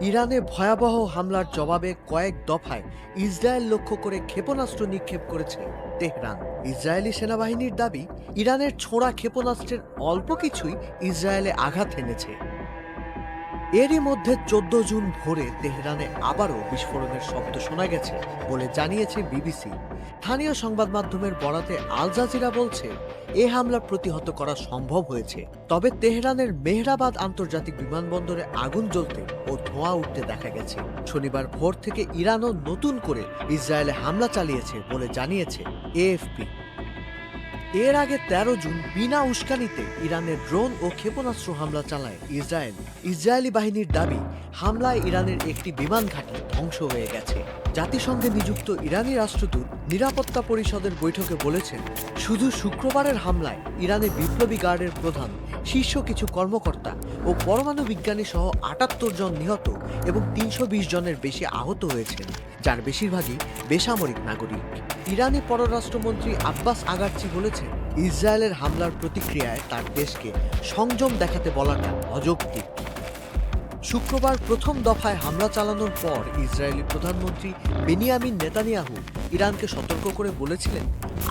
ইরানে ভয়াবহ হামলার জবাবে কয়েক দফায় ইসরায়েল লক্ষ্য করে ক্ষেপণাস্ত্র নিক্ষেপ করেছে তেহরান। ইসরায়েলি সেনাবাহিনীর দাবি, ইরানের ছোঁড়া ক্ষেপণাস্ত্রের অল্প কিছুই ইসরায়েলে আঘাত এনেছে। এরই মধ্যে চোদ্দ জুন ভোরে তেহরানে আবারও বিস্ফোরণের শব্দ শোনা গেছে বলে জানিয়েছে বিবিসি। স্থানীয় সংবাদ মাধ্যমের বরাতে আল জাজিরা বলছে, এ হামলা প্রতিহত করা সম্ভব হয়েছে, তবে তেহরানের মেহরাবাদ আন্তর্জাতিক বিমানবন্দরে আগুন জ্বলতে ও ধোঁয়া উঠতে দেখা গেছে। শনিবার ভোর থেকে ইরানও নতুন করে ইসরায়েলে হামলা চালিয়েছে বলে জানিয়েছে এএফপি। এর আগে তেরো জুন বিনা উস্কানিতে ইরানের ড্রোন ও ক্ষেপণাস্ত্র হামলা চালায় ইসরায়েল। ইসরায়েলি বাহিনীর দাবি, হামলায় ইরানের একটি বিমান ঘাঁটি ধ্বংস হয়ে গেছে। জাতিসংঘে নিযুক্ত ইরানি রাষ্ট্রদূত নিরাপত্তা পরিষদের বৈঠকে বলেছেন, শুধু শুক্রবারের হামলায় ইরানে বিপ্লবী গার্ডের প্রধান, শীর্ষ কিছু কর্মকর্তা ও পরমাণু বিজ্ঞানী সহ আটাত্তর জন নিহত এবং তিনশো বিশ জনের বেশি আহত হয়েছেন, যার বেশিরভাগই বেসামরিক নাগরিক। ইরানি পররাষ্ট্রমন্ত্রী আব্বাস আগারচি বলেছেন ইসরায়েলের হামলার প্রতিক্রিয়ায় তার দেশকে সংযম দেখাতে বলাটা অযৌক্তিক। শুক্রবার প্রথম দফায় হামলা চালানোর পর ইসরায়েলি প্রধানমন্ত্রী বেনিয়ামিন নেতানিয়াহু ইরানকে সতর্ক করে বলেছিলেন,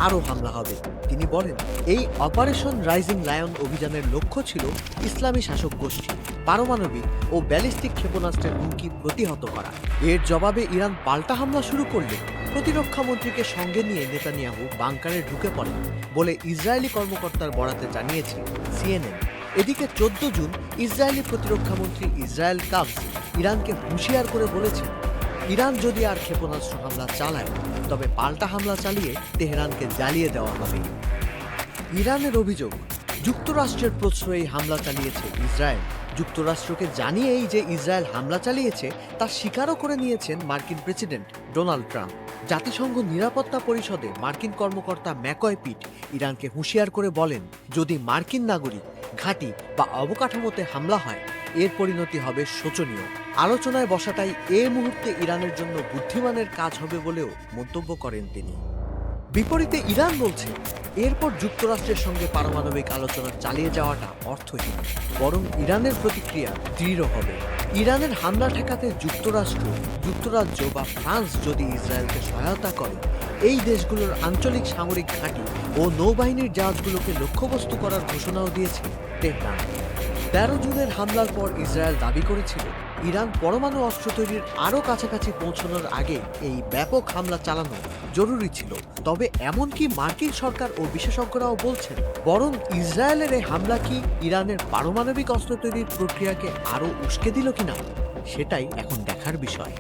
আরও হামলা হবে। তিনি বলেন, এই অপারেশন রাইজিং লায়ন অভিযানের লক্ষ্য ছিল ইসলামী শাসক গোষ্ঠী, পারমাণবিক ও ব্যালিস্টিক ক্ষেপণাস্ত্রের হুমকি প্রতিহত করা। এর জবাবে ইরান পাল্টা হামলা শুরু করলে প্রতিরক্ষা মন্ত্রীকে সঙ্গে নিয়ে নেতানিয়াহু বাংকারে ঢুকে পড়েন বলে ইসরায়েলি কর্মকর্তার বরাতে জানিয়েছে সিএনএন। এদিকে চোদ্দ জুন ইসরায়েলি প্রতিরক্ষা মন্ত্রী ইসরায়েল কাবস ইরানকে হুঁশিয়ার করে বলেছেন, ইরান যদি আর ক্ষেপণাস্ত্র হামলা চালায়, তবে পাল্টা হামলা চালিয়ে তেহরানকে জ্বালিয়ে দেওয়া হবে। ইরানের অভিযোগ, যুক্তরাষ্ট্রের প্রশ্রয়ে হামলা চালিয়েছে ইসরায়েল। যুক্তরাষ্ট্রকে জানিয়েই যে ইসরায়েল হামলা চালিয়েছে, তা স্বীকারও করে নিয়েছেন মার্কিন প্রেসিডেন্ট ডোনাল্ড ট্রাম্প। জাতিসংঘ নিরাপত্তা পরিষদে মার্কিন কর্মকর্তা ম্যাকয় পিট ইরানকে হুঁশিয়ার করে বলেন, যদি মার্কিন নাগরিক ঘাঁটি বা অবকাঠামোতে হামলা হয়, এর পরিণতি হবে শোচনীয়। আলোচনায় বসাটাই এ মুহূর্তে ইরানের জন্য বুদ্ধিমানের কাজ হবে বলেও মন্তব্য করেন তিনি। বিপরীতে ইরান বলছে, এরপর যুক্তরাষ্ট্রের সঙ্গে পারমাণবিক আলোচনা চালিয়ে যাওয়াটা অর্থহীন, বরং ইরানের প্রতিক্রিয়া দৃঢ় হবে। ইরানের হামলা ঠেকাতে যুক্তরাষ্ট্র, যুক্তরাজ্য বা ফ্রান্স যদি ইসরায়েলকে সহায়তা করে, এই দেশগুলোর আঞ্চলিক সামরিক ঘাঁটি ও নৌবাহিনীর জাহাজগুলোকে লক্ষ্যবস্তু করার ঘোষণাও দিয়েছে তেহরান। তেরো জুনের হামলার পর ইসরায়েল দাবি করেছিল ইরান পরমাণু অস্ত্র তৈরির আরও কাছাকাছি পৌঁছানোর আগে এই ব্যাপক হামলা চালানো জরুরি ছিল। তবে এমনকি মার্কিন সরকার ও বিশেষজ্ঞরাও বলছেন, বরং ইসরায়েলের এই হামলা কি ইরানের পারমাণবিক অস্ত্র তৈরির প্রক্রিয়াকে আরও উস্কে দিল কিনা, সেটাই এখন দেখার বিষয়।